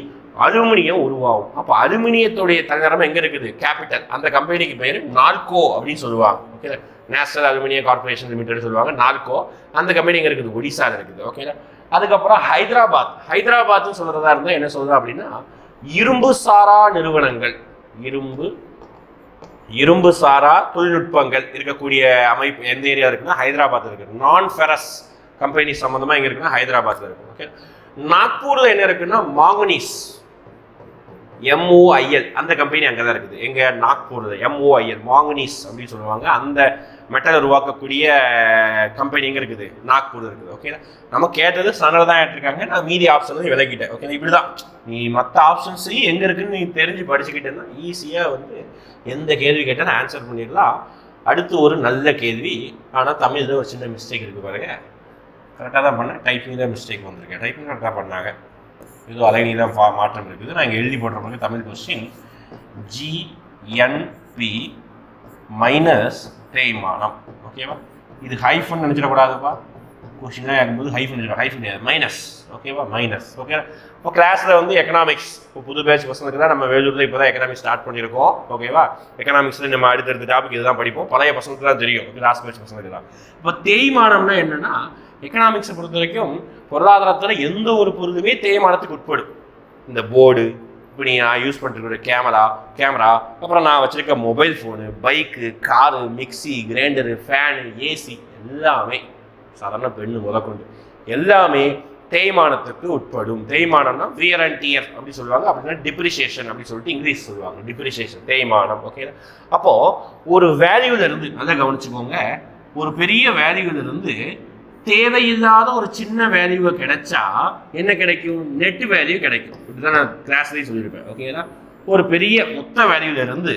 அலுமினியம் உருவாகும். அப்போ அலுமினியத்துடைய தலைநகரம் எங்கே இருக்குது? கேபிட்டல் அந்த கம்பெனிக்கு பேர் நால்கோ அப்படின்னு சொல்லுவாங்க. Okay national aluminium corporation limited சொல்லுவாங்க நால்கோ. அந்த கம்பெனி இங்கே இருக்குது ஒடிசாவில் இருக்குது ஓகேங்களா அதுக்கப்புறம் ஹைதராபாத். ஹைதராபாத்னு சொல்கிறதா இருந்தால் என்ன சொல்கிறோம் அப்படின்னா இரும்பு சாரா நிறுவனங்கள். இரும்பு இரும்பு சாரா தொழில்நுட்பங்கள் இருக்கக்கூடிய அமைப்பு எந்த ஏரியா இருக்குன்னா ஹைதராபாத் இருக்கு நான் ஃபெரஸ் கம்பெனி சம்மந்தமாக எங்கே இருக்குன்னா ஹைதராபாத்தில் இருக்கு ஓகே நாக்பூரில் என்ன இருக்குன்னா மாங்கனீஸ். எம்ஓஐஎல் அந்த கம்பெனி அங்கே தான் இருக்குது. எங்கள் நாக்பூரில். எம்ஓஐஎல் மாங்கனீஸ் அப்படின்னு சொல்லுவாங்க. அந்த மெட்டல் உருவாக்கக்கூடிய கம்பெனி எங்கே இருக்குது? நாக்பூர் இருக்குது. ஓகே நம்ம கேட்டது சனல் தான் ஏற்றிருக்காங்க நான் மீதி ஆப்ஷன் வந்து விலகிட்டேன் ஓகே இப்படி தான் நீ மற்ற ஆப்ஷன்ஸையும் எங்கே இருக்குன்னு நீ தெரிஞ்சு படிச்சுக்கிட்டேன்னா ஈஸியாக வந்து எந்த கேள்வி கேட்டாலும் ஆன்சர் பண்ணிடலாம். அடுத்து ஒரு நல்ல கேள்வி. ஆனால் தமிழில் ஒரு சின்ன மிஸ்டேக் இருக்குது பாருங்க. கரெக்டாக தான் பண்ணேன். டைப்பிங் தான் மிஸ்டேக் வந்திருக்கேன் டைப்பிங் கரெக்டாக பண்ணாங்க. ஏதோ அலைனி தான் ஃபா மாற்றம் இருக்குது. நான் இங்கே எழுதி போட்டிருப்பாங்க தமிழ் கொஸ்டின் ஜிஎன்பி மைனஸ் தேய்மானம். ஓகேவா இது ஹைஃபன் நினச்சிடக்கூடாதுப்பா. கொஷினாக இருக்கும்போது ஹைஃபன் ஹைஃபன் மைனஸ் ஓகேவா மைனஸ் ஓகே இப்போ கிளாஸில் வந்து எக்கனாமிக்ஸ் இப்போ புது பேட்ச் பசங்களுக்கு தான் நம்ம வேலூரில் இப்போ தான் எக்கனாமிக்ஸ் ஸ்டார்ட் பண்ணியிருக்கோம் ஓகேவா எக்கனாமிக்ஸில் நம்ம அடுத்தடுத்த டாபிக் இதுதான் படிப்போம். பழைய பசங்களுக்கு தான் தெரியும். லாஸ்ட் பேட்ச் பசங்களுக்கு தான் இப்போ தேய்மானம்னா என்னென்னா எக்கனாமிக்ஸை பொறுத்த வரைக்கும் பொருளாதாரத்தில் எந்த ஒரு பொருளுமே தேய்மானத்துக்கு உட்படும். இந்த போர்டு இப்போ நீ நான் யூஸ் பண்ணிருக்கிற கேமரா கேமரா அப்புறம் நான் வச்சுருக்க mobile phone bike car mixie grinder fan AC எல்லாமே சாதாரண பெண்ணு முதற்கொண்டு. எல்லாமே தேய்மானத்துக்கு உட்படும். தேய்மானம்னா வியர் அண்ட் டியர் அப்படி சொல்லுவாங்க. அப்படின்னா டிப்ரிசியேஷன் அப்படின்னு சொல்லிட்டு இங்கிலீஷ் சொல்லுவாங்க. டிப்ரிசியேஷன் தேய்மானம் ஓகே அப்போது ஒரு வேல்யூவில் இருந்து நல்லா கவனிச்சுக்கோங்க. ஒரு பெரிய வேல்யூல இருந்து தேவையில்லாத ஒரு சின்ன வேல்யூவை கிடைச்சா என்ன கிடைக்கும்? நெட் வேல்யூ கிடைக்கும். இப்படிதான் நான் கிளாஸ்லேயே சொல்லியிருப்பேன். ஓகேங்களா ஒரு பெரிய மொத்த வேல்யூல இருந்து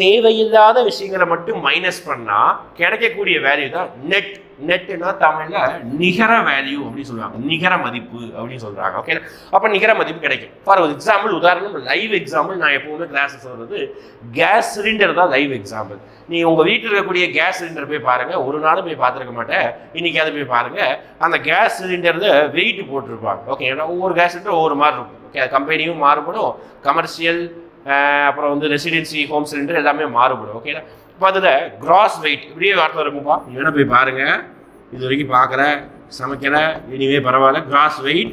தேவையில்லாத விஷயங்களை மட்டும் மைனஸ் பண்ணால் கிடைக்கக்கூடிய வேல்யூ தான் நெட் நெட்டுனா தமிழ்ல நிகர வேல்யூ அப்படின்னு சொல்லுவாங்க. நிகர மதிப்பு அப்படின்னு சொல்றாங்க. ஓகே அப்ப நிகர மதிப்பு கிடைக்கும். ஃபார் ஒரு எக்ஸாம்பிள் உதாரணம் லைவ் எக்ஸாம்பிள் நான் எப்பவுமே கிளாஸ் சொல்றது கேஸ் சிலிண்டர் தான் லைவ் எக்ஸாம்பிள் நீ உங்க வீட்டில் இருக்கக்கூடிய கேஸ் சிலிண்டர் போய் பாருங்க. ஒரு நாளும் போய் பார்த்துருக்க மாட்டேன். இன்னைக்கு அதை போய் பாருங்க. அந்த கேஸ் சிலிண்டர்ல வெயிட் போட்டிருப்பாங்க. ஓகே ஒவ்வொரு கேஸ் சிலிண்டர் ஒவ்வொரு மாதிரி இருக்கும். ஓகே கம்பெனியும் மாறுபடும். கமர்ஷியல் அப்புறம் வந்து ரெசிடென்சி ஹோம் சிலிண்டர் எல்லாமே மாறுபடும் ஓகேங்களா இப்போ அதில் கிராஸ் வெயிட் இப்படியே வார்த்தை இருக்கும்பா. நீ போய் பாருங்கள் இது வரைக்கும் பார்க்குற சமைக்கலை இனிமே பரவாயில்ல. கிராஸ் வெயிட்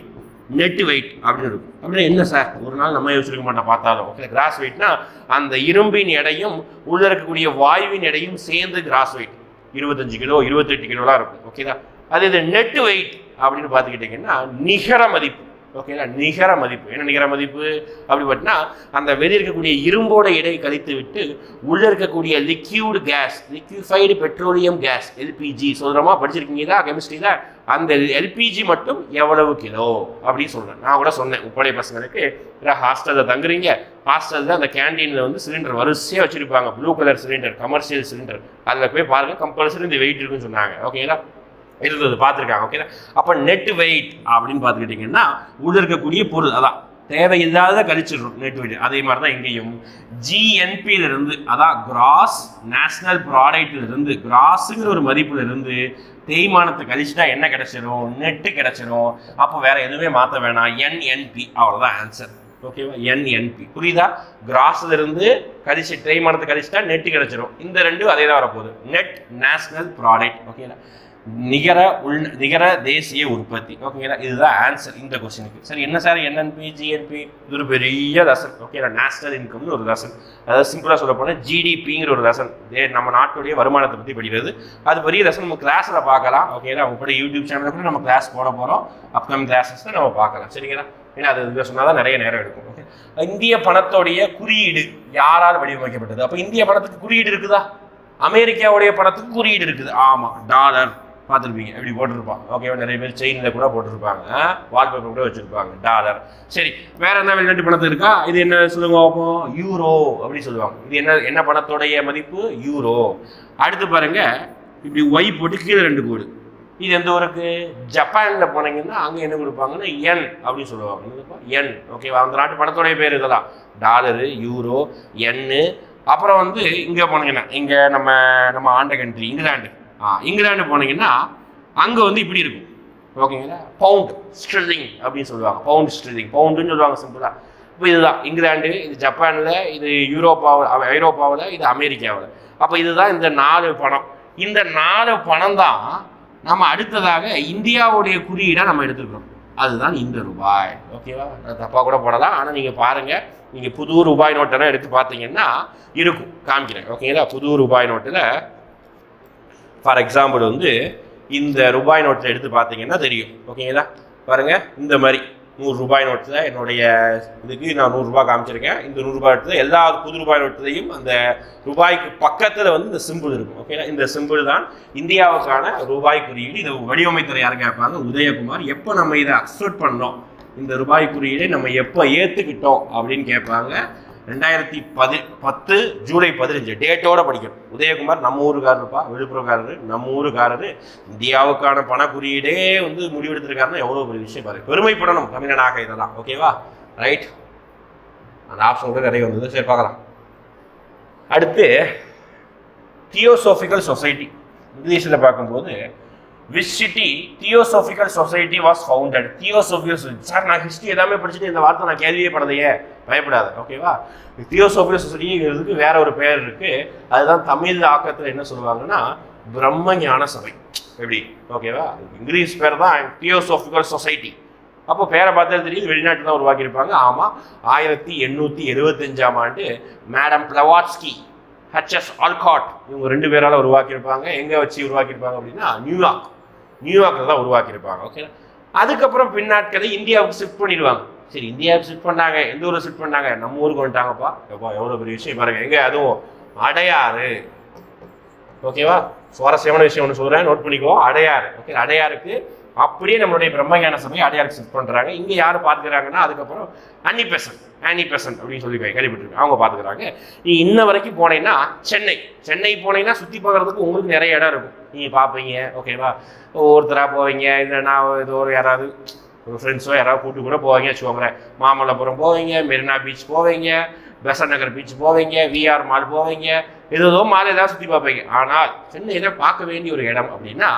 நெட் வெயிட் அப்படின்னு இருக்கும். அப்படின்னா என்ன சார் ஒரு நாள் நம்ம யோசிச்சிருக்க மாட்டோம் பார்த்தாலும் ஓகே கிராஸ் வெயிட்னா அந்த இரும்பின் எடையும் உள்ள இருக்கக்கூடிய வாயுவின் எடையும் சேர்ந்து கிராஸ் வெயிட் இருபத்தஞ்சு கிலோ இருபத்தெட்டு கிலோலாம் இருக்கும் ஓகேதா அது இது நெட் வெயிட் அப்படின்னு பார்த்துக்கிட்டிங்கன்னா நிகர மதிப்பு. ஓகேங்களா நிகர மதிப்பு. என்ன நிகர மதிப்பு? அப்படி பார்த்தீங்கன்னா அந்த வெளியே இருக்கக்கூடிய இரும்போட இடையை கழித்து விட்டு உள்ள இருக்கக்கூடிய liquid gas liquefied petroleum gas LPG சொல்கிறோமா படிச்சிருக்கீங்களா கெமிஸ்ட்ரியில் அந்த எல்பிஜி மட்டும் எவ்வளவு கிலோ? அப்படின்னு சொல்கிறேன் நான் கூட சொன்னேன் உப்படை பசங்களுக்கு. ஹாஸ்டலில் தங்குறீங்க. ஹாஸ்டலில் அந்த கேண்டீனில் வந்து சிலிண்டர் வரிசையாக வச்சுருப்பாங்க. Blue colour cylinder commercial cylinder அதில் போய் பாருங்கள் கம்பல்சரி இந்த வெயிட் இருக்குன்னு சொன்னாங்க. ஓகேங்களா இருந்தது பார்த்துருக்காங்க ஓகே அப்போ நெட் வெயிட் அப்படின்னு பார்த்துக்கிட்டிங்கன்னா உள்ள இருக்கக்கூடிய பொருள் அதான் தேவையில்லாத கழிச்சிடும் நெட் வெயிட் அதே மாதிரி தான் இங்கேயும் ஜிஎன்பியிலிருந்து அதான் கிராஸ் நேஷனல் ப்ராடக்ட்லேருந்து கிராஸுங்கிற ஒரு மதிப்புலேருந்து தேய்மானத்தை கழிச்சுட்டா என்ன கிடைச்சிரும்? நெட்டு கிடைச்சிரும். அப்போ வேற எதுவுமே மாற்ற வேணாம். என்என்பி அவ்வளோதான் ஆன்சர் ஓகேவா என்என்பி புரியுதா? கிராஸில் இருந்து கழிச்சு தேய்மானத்தை கழிச்சுட்டா நெட்டு கிடைச்சிரும். இந்த ரெண்டும் அதே தான் வரப்போகுது நெட் நேஷனல் ப்ராடக்ட் ஓகேங்களா நிகர உள் நிகர தேசிய உற்பத்தி. ஓகேங்களா இதுதான் ஆன்சர் இந்த கொஸ்டினுக்கு சரி என்ன சார்? என்என்பி ஜிஎன்பி இது ஒரு பெரிய லெசன் ஓகேங்களா நேஷனல் இன்கம்னு ஒரு லெசன் அதாவது சிம்பிளாக சொல்ல போனால் ஜிடிபிங்கிற ஒரு லெசன் நம்ம நாட்டுடைய வருமானத்தை பற்றி படிக்கிறது. அது பெரிய லெசன் நம்ம கிளாஸில் பார்க்கலாம். ஓகேங்களா அவங்க கூட யூடியூப் சேனலில் கூட நம்ம கிளாஸ் போட போகிறோம் அப்கமிங் கிளாஸஸ் நம்ம பார்க்கலாம். சரிங்களா ஏன்னா அது சொன்னால் தான் நிறைய நேரம் எடுக்கும். ஓகே இந்திய பணத்தோடைய குறியீடு யாரால் வடிவமைக்கப்பட்டது? அப்போ இந்திய பணத்துக்கு குறியீடு இருக்குதா? அமெரிக்காவுடைய பணத்துக்கு குறியீடு இருக்குது. ஆமாம் டாலர் பார்த்துருப்பீங்க. இப்படி போட்டிருப்பான் ஓகேவா நிறைய பேர் செயினில் கூட போட்டிருப்பாங்க. வால்பேப்பர் கூட வச்சுருப்பாங்க. டாலர் சரி வேறு என்ன வெளிநாட்டு பணத்து இருக்கா? இது என்ன சொல்லுங்க பார்ப்போம் யூரோ அப்படின்னு சொல்லுவாங்க. இது என்ன என்ன பணத்தோடைய மதிப்பு? யூரோ அடுத்து பாருங்கள் இப்படி ஒய் போட்டு கீழே ரெண்டு கோடு. இது எந்த ஊருக்கு? ஜப்பானில் போனீங்கன்னா அங்கே என்ன கொடுப்பாங்கன்னா என் அப்படின்னு சொல்லுவாங்க. என் ஓகேவா அந்த நாட்டு பணத்தோடைய பேர் இதெல்லாம். டாலரு யூரோ என்னு அப்புறம் வந்து இங்கே போனீங்கன்னா இங்கே நம்ம நம்ம ஆண்ட கண்ட்ரி இங்கிலாந்து இங்கிலாண்டு போனீங்கன்னா அங்கே வந்து இப்படி இருக்கும். ஓகேங்களா பவுண்ட் ஸ்ட்ரில்லிங் அப்படின்னு சொல்லுவாங்க. பவுண்ட் ஸ்ட்ரில்லிங் பவுண்டுன்னு சொல்லுவாங்க சிம்பிளாக இப்போ இதுதான் இங்கிலாந்து இது ஜப்பானில் இது யூரோப்பாவில் ஐரோப்பாவில் இது அமெரிக்காவில். அப்போ இதுதான் இந்த நாலு பணம். இந்த நாலு பணம் தான் நம்ம அடுத்ததாக இந்தியாவுடைய குறியீடாக நம்ம எடுத்துக்கிறோம் அதுதான் இந்த ரூபாய். ஓகேவா நான் தப்பாக கூட போடலாம். ஆனால் நீங்கள் பாருங்கள் நீங்கள் புது ரூபாய் நோட்டெல்லாம் எடுத்து பார்த்தீங்கன்னா இருக்கும். காமிக்கிறேன். ஓகேங்களா புது ரூபாய் நோட்டில் ஃபார் எக்ஸாம்பிள் வந்து இந்த ரூபாய் நோட்டில் எடுத்து பார்த்தீங்கன்னா தெரியும். ஓகேங்களா பாருங்கள் இந்த மாதிரி நூறு ரூபாய் நோட்டில் என்னுடைய இதுக்கு நான் நூறுரூபா காமிச்சிருக்கேன். இந்த நூறுரூபாய் நோட்டில் எல்லா புது ரூபாய் நோட்டிலையும் அந்த ரூபாய்க்கு பக்கத்தில் வந்து இந்த சிம்பிள் இருக்கும். ஓகேங்களா இந்த சிம்பிள் தான் இந்தியாவுக்கான ரூபாய் குறியீடு. இதை வடிவமைத்துறை யாரும் கேட்பாங்க? உதயகுமார். எப்போ நம்ம இதை அக்செப்ட் பண்ணோம் இந்த ரூபாய் குறியீடை நம்ம எப்போ ஏற்றுக்கிட்டோம் அப்படின்னு கேட்பாங்க. ரெண்டாயிரத்தி பதி பத்து ஜூலை பதினஞ்சு டேட்டோட படிக்கணும். உதயகுமார் நம்ம ஊருக்காரருப்பா விழுப்புரக்காரரு நம்ம ஊருக்காரரு. இந்தியாவுக்கான பண குறியீடே வந்து முடிவெடுத்திருக்காருன்னா எவ்வளோ பெரிய விஷயம் பாரு. பெருமைப்படணும் தமிழனாக இதெல்லாம். ஓகேவா ரைட் அந்த ஆப்ஷன் கூட நிறைய வந்தது. சரி பார்க்கலாம். அடுத்து தியோசோஃபிக்கல் சொசைட்டி இங்கிலீஷில் பார்க்கும்போது which city theosophical society was founded theosophical sir நான் ஹிஸ்ட்ரி எல்லாமே படிச்சுட்டு இந்த வார்த்தை நான் கேள்வியே படலையே. பயப்படாத ஓகேவா தியோசோஃபிக்கல் சொசைட்டிங்கிறதுக்கு வேற ஒரு பேர் இருக்கு. அதுதான் தமிழ் ஆக்கத்தில் என்ன சொல்லுவாங்கன்னா பிரம்ம ஞான சபை. எப்படி? ஓகேவா இங்கிலீஷ் பேர் தான் தியோசோஃபிக்கல் சொசைட்டி அப்போ பேரை பார்த்தா தெரியுது வெளிநாட்டில் தான் உருவாக்கியிருப்பாங்க. ஆமாம் ஆயிரத்தி எண்ணூற்றி எழுபத்தஞ்சாம் ஆண்டு மேடம் பிளவாட்ஸ்கி ஹெச்எஸ் ஆல்காட் இவங்க ரெண்டு பேரால் உருவாக்கியிருப்பாங்க. எங்கே வச்சு உருவாக்கியிருப்பாங்க அப்படின்னா நியூயார்க் நியூயார்க்கில் தான் உருவாக்கியிருப்பாங்க. ஓகே அதுக்கப்புறம் பின்னாட்களில் இந்தியாவுக்கு ஷிஃப்ட் பண்ணிடுவாங்க. சரி இந்தியாவுக்கு ஷிஃப்ட் பண்ணாங்க. எந்த ஊரில் ஷிஃப்ட் பண்ணாங்க? நம்ம ஊருக்கு வந்துட்டாங்கப்பா. எப்பா எவ்வளோ பெரிய விஷயம் பாருங்க. எங்கே? அதுவும் அடையாறு. ஓகேவா சுவாரஸ்யமான விஷயம் ஒன்று சொல்கிறேன் நோட் பண்ணிக்குவோம் அடையாறு. ஓகே அடையாருக்கு அப்படியே நம்மளுடைய பிரம்மஞான சபை அடையாளம் செட் பண்ணுறாங்க இங்கே யார் பார்த்துக்கிறாங்கன்னா அதுக்கப்புறம் அன்னி பெசன் ஆனி பெசன்ட் அப்படின்னு சொல்லி கேள்விப்பட்டிருக்கு அவங்க பார்த்துக்கிறாங்க நீ இன்ன வரைக்கும் போனீங்கன்னா சென்னை. சென்னை போனீங்கன்னா சுற்றி பார்க்குறதுக்கு உங்களுக்கு நிறைய இடம் இருக்கும். நீங்கள் பார்ப்பீங்க ஓகேவா ஒவ்வொருத்தராக போவீங்க. இல்லைன்னா ஏதோ ஒரு யாராவது உங்கள் ஃப்ரெண்ட்ஸோ யாராவது கூட்டு கூட போவீங்க. வச்சுக்கோங்களேன். மாமல்லபுரம் போவீங்க மெரினா பீச் போவீங்க பெசன் நகர் பீச் போவீங்க விஆர் மால் போவீங்க ஏதோ மால் ஏதாவது சுற்றி பார்ப்பீங்க. ஆனால் சென்னையில் பார்க்க வேண்டிய ஒரு இடம் அப்படின்னா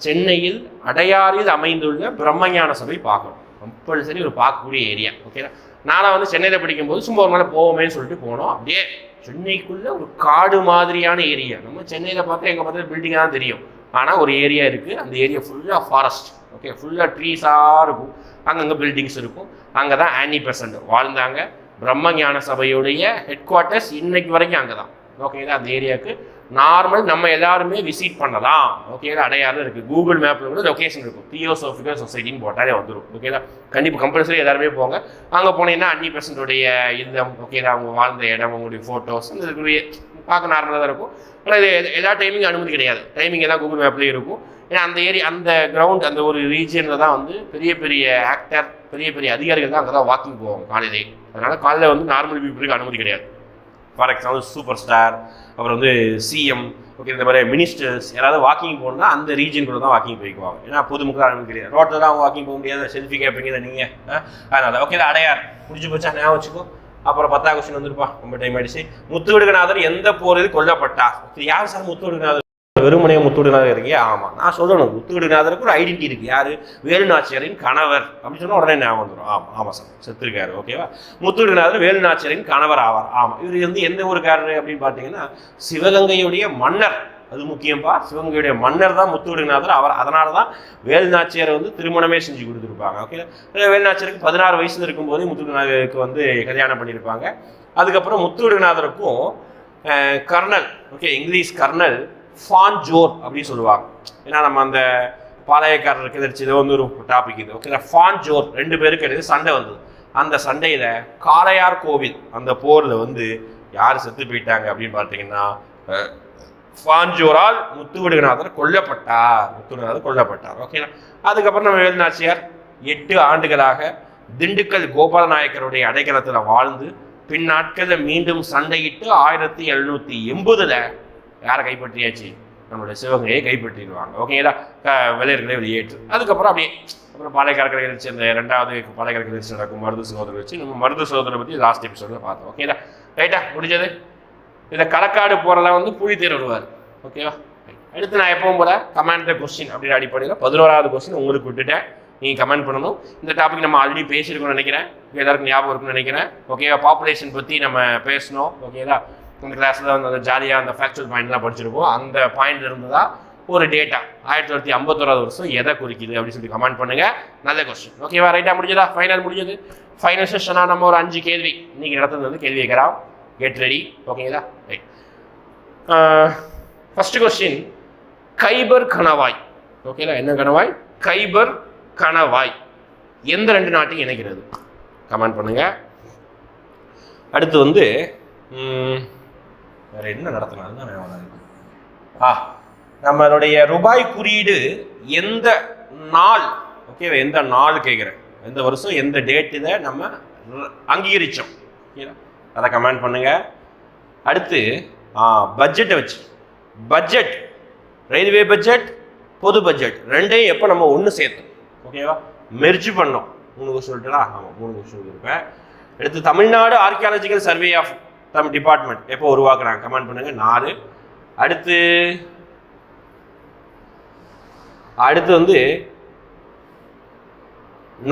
சென்னையில் அடையாறில் அமைந்துள்ள பிரம்மஞான சபை பார்க்கணும் கம்பல்சரி ஒரு பார்க்கக்கூடிய ஏரியா ஓகேங்களா நானாக வந்து சென்னையில் படிக்கும்போது சும்மா ஒரு நாள் போவோமேன்னு சொல்லிட்டு போனோம். அப்படியே சென்னைக்குள்ளே ஒரு காடு மாதிரியான ஏரியா. நம்ம சென்னையில் பார்த்தா எங்கே பார்த்தா பில்டிங்காக தான் தெரியும். ஆனால் ஒரு ஏரியா இருக்குது அந்த ஏரியா ஃபுல்லாக ஃபாரஸ்ட் ஓகே ஃபுல்லாக ட்ரீஸாக இருக்கும். அங்கங்கே பில்டிங்ஸ் இருக்கும். அங்கே தான் ஆனி பெசன்ட் வாழ்ந்தாங்க பிரம்மஞான சபையுடைய ஹெட் குவார்ட்டர்ஸ் இன்னைக்கு வரைக்கும் அங்கே தான் ஓகேங்களா அந்த ஏரியாவுக்கு நார்மல் நம்ம எல்லாருமே விசிட் பண்ணலாம். ஓகேங்களா அடையாளம் இருக்குது கூகுள் மேப்பில் கூட லொக்கேஷன் இருக்கும். தியோசோஃபிக்கல் சொசைட்டின்னு போட்டாலே வந்துடும் ஓகேங்களா கண்டிப்பாக கம்பல்சரி எல்லாருமே போங்க. அங்கே போனீங்கன்னா அன்னி பெர்சன்டோடைய இல்லம் ஓகேங்களா அவங்க வாழ்ந்த இடம் அவங்களுடைய ஃபோட்டோஸ் இந்த இதுக்குரிய பார்க்க நார்மலாக தான் இருக்கும். ஆனால் இது எல்லா டைமிங் அனுமதி கிடையாது. டைமிங் எல்லாம் கூகுள் மேப்லேயும் இருக்கும். ஏன்னா அந்த ஏரியா அந்த கிரவுண்ட் அந்த ஒரு ரீஜியனில் தான் வந்து பெரிய பெரிய ஆக்டர் பெரிய பெரிய அதிகாரிகள் தான் அங்கே தான் வாக்கிங் போவாங்க காலையிலே. அதனால் காலையில் வந்து நார்மல் பீப்புளுக்கு அனுமதி கிடையாது. ஃபார் எக்ஸாம்பிள் சூப்பர் ஸ்டார் அப்புறம் வந்து சிஎம் ஓகே இந்த மாதிரி மினிஸ்டர்ஸ் யாராவது வாக்கிங் போகணும்னா அந்த ரீஜனுக்குள்ள தான் வாக்கிங் போய்க்குவாங்க. ஏன்னா பொதுமக்கள் அனுமதி கிடையாது. ரோட்டில் தான் அவங்க வாக்கிங் போக முடியாது. செல்ஃபி கேட்பீங்க நீங்கள் அதனால் ஓகே அடையார். முடிஞ்சு போச்சா? ஞாபகம் வச்சுக்கோ. அப்புறம் பத்தாம் கொஸ்டின் வந்துருப்பா. ரொம்ப டைம் ஆயிடுச்சு. முத்துவிடுகநாதர் எந்த போரில் கொல்லப்பட்டார்? சரி, யார் சார் முத்துவிடுகநாதர்? வெறுமனைய முத்துவிடுநாதர் இருக்கீங்க ஆமாம் நான் சொல்லணும் முத்துவிடுநாதருக்கு ஒரு ஐடென்டி இருக்குது யார்? வேலுநாச்சியரின் கணவர். அப்படின்னு சொன்னால் உடனே ஞாபகம் வந்துடும் ஆமாம் ஆமாம் சார் செத்துருக்காரு ஓகேவா முத்துவிடுநாதர் வேலுநாச்சியரின் கணவர் ஆவார். ஆமாம் இவர் வந்து எந்த ஊருக்காரர் அப்படின்னு பார்த்தீங்கன்னா சிவகங்கையுடைய மன்னர். அது முக்கியம்பா சிவகங்கையுடைய மன்னர் தான் முத்துவிடுநாதர் அவர் அதனால தான் வேலுநாச்சியார் வந்து திருமணமே செஞ்சு கொடுத்துருப்பாங்க ஓகே வேலுநாச்சியருக்கு பதினாறு வயசுல இருக்கும்போதே முத்துவிடுநாதருக்கு வந்து கல்யாணம் பண்ணியிருப்பாங்க. அதுக்கப்புறம் முத்துவிடுநாதருக்கும் கர்னல் ஓகே இங்கிலீஷ் கர்னல் ஃபான்ஜோர் அப்படின்னு சொல்லுவாங்க. ஏன்னா நம்ம அந்த பாளையக்காரருக்கு எதிர்த்து ஏதோ வந்து ஒரு டாபிக் இது. ஓகே ஃபான்ஜோர் ரெண்டு பேருக்கு இடையே சண்டை வந்தது. அந்த சண்டையில் காளையார் கோவில் அந்த போரில் வந்து யார் செத்து போயிட்டாங்க அப்படின்னு பார்த்தீங்கன்னா ஃபான்ஜோரால் ஃபாஞ்சோரால் முத்துவிடுகநாதர் கொல்லப்பட்டார். முத்துவிடுநாதர் கொல்லப்பட்டார். ஓகேங்களா அதுக்கப்புறம் நம்ம வேலுநாச்சியார் எட்டு ஆண்டுகளாக திண்டுக்கல் கோபாலநாயக்கருடைய அடைக்கலத்தில் வாழ்ந்து பின் நாட்களில் மீண்டும் சண்டையிட்டு ஆயிரத்தி எழுநூற்றி எண்பதில் யாரை கைப்பற்றியாச்சு? நம்மளுடைய சிவகங்கையை கைப்பற்றிடுவாங்க. ஓகேங்களா விளையர்களை வெளியேற்று. அதுக்கப்புறம் அப்படியே அப்புறம் பாளையக்காரர்களை வச்சு அந்த ரெண்டாவது பாளையக்காரர்களை வச்சு நடக்கும் மருது சகோதரர் வச்சு நம்ம மருது சகோதரரை பற்றி லாஸ்ட் எபிசோடில் பார்த்தோம். ஓகேங்களா ரைட்டா முடிஞ்சது? இதில் களக்காடு போகிறதா வந்து புலித்தேர் வருவார். ஓகேவா அடுத்து நான் எப்பவும் போல கமெண்ட் கொஸ்டின் அப்படின்னு அடிப்படையில் பதினோராவது கொஸ்டின் உங்களுக்கு விட்டுட்டேன். நீங்கள் கமெண்ட் பண்ணணும். இந்த டாபிக் நம்ம ஆல்ரெடி பேசியிருக்கோம்னு நினைக்கிறேன். எல்லாருக்கும் ஞாபகம் இருக்குன்னு நினைக்கிறேன். ஓகேவா பாப்புலேஷன் பற்றி நம்ம பேசணும். ஓகேதா இந்த கிளாஸில் வந்து அந்த ஜாலியாக அந்த ஃபேக்சுவல் பாயிண்ட்லாம் படிச்சிருப்போம். அந்த பாயிண்ட் இருந்து தான் ஒரு டேட்டா ஆயிரத்தி தொள்ளாயிரத்தி ஐம்பத்தோராது வருஷம் எதை குறிக்குது அப்படின்னு சொல்லி கமெண்ட் பண்ணுங்கள் நல்ல கொஸ்டின் ஓகேவா ரைட்டாக முடிஞ்சதா? ஃபைனல் முடிஞ்சது? ஃபைனல் செஷனாக நம்ம ஒரு அஞ்சு கேள்வி. இன்றைக்கி நடத்துறது வந்து கேள்வி கேட்குறோம் கெட் ரெடி ஓகேங்களா ரைட் ஃபஸ்ட்டு கொஸ்டின் கைபர் கணவாய். ஓகேங்களா என்ன கணவாய்? கைபர் கணவாய். எந்த ரெண்டு நாட்டையும் இணைக்கிறது? கமெண்ட் பண்ணுங்கள் அடுத்து வந்து வேற என்ன நடத்தினாலும் தான் இருக்கு. ஆ நம்மளுடைய ரூபாய் குறியீடு எந்த நாள்? ஓகேவா எந்த நாள் கேட்குறேன்? எந்த வருஷம் எந்த டேட் இதை நம்ம அங்கீகரித்தோம் ஓகேங்களா அதை கமெண்ட் பண்ணுங்க. அடுத்து பட்ஜெட்டை வச்சு. பட்ஜெட் ரயில்வே பட்ஜெட் பொது பட்ஜெட் ரெண்டையும் எப்போ நம்ம ஒன்று சேர்த்தோம்? ஓகேவா மெர்ஜ் பண்ணோம். மூணு கொஸ்டின் சொல்லிட்டுலா ஆமாம் மூணு கொஸ்டின் இருப்பேன் அடுத்து Tamil Nadu archaeological survey of the department எப்போ உருவாக்குறாங்க? கமெண்ட் பண்ணுங்க. நாலு. அடுத்து அடுத்து வந்து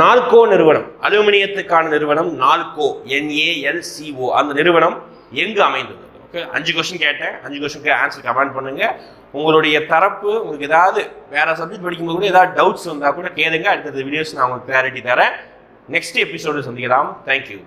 நால்கோ நிறுவனம். அலுமினியத்துக்கான நிறுவனம் நால்கோ. என்ஏஎல்சிஓ அந்த நிறுவனம் எங்கு அமைந்தது? ஓகே அஞ்சு கொஸ்டின் கேட்டேன். அஞ்சு கொஸ்டினுக்கு ஆன்சர் கமெண்ட் பண்ணுங்க. உங்களுடைய தரப்பு உங்களுக்கு ஏதாவது வேற சப்ஜெக்ட் படிக்கும்போது கூட ஏதாவது டவுட்ஸ் வந்தால் கூட கேளுங்க. அடுத்தது வீடியோஸ் நான் உங்களுக்கு கிளாரிட்டி தரேன். நெக்ஸ்ட் எபிசோடு சந்திக்கலாம். தேங்க்யூ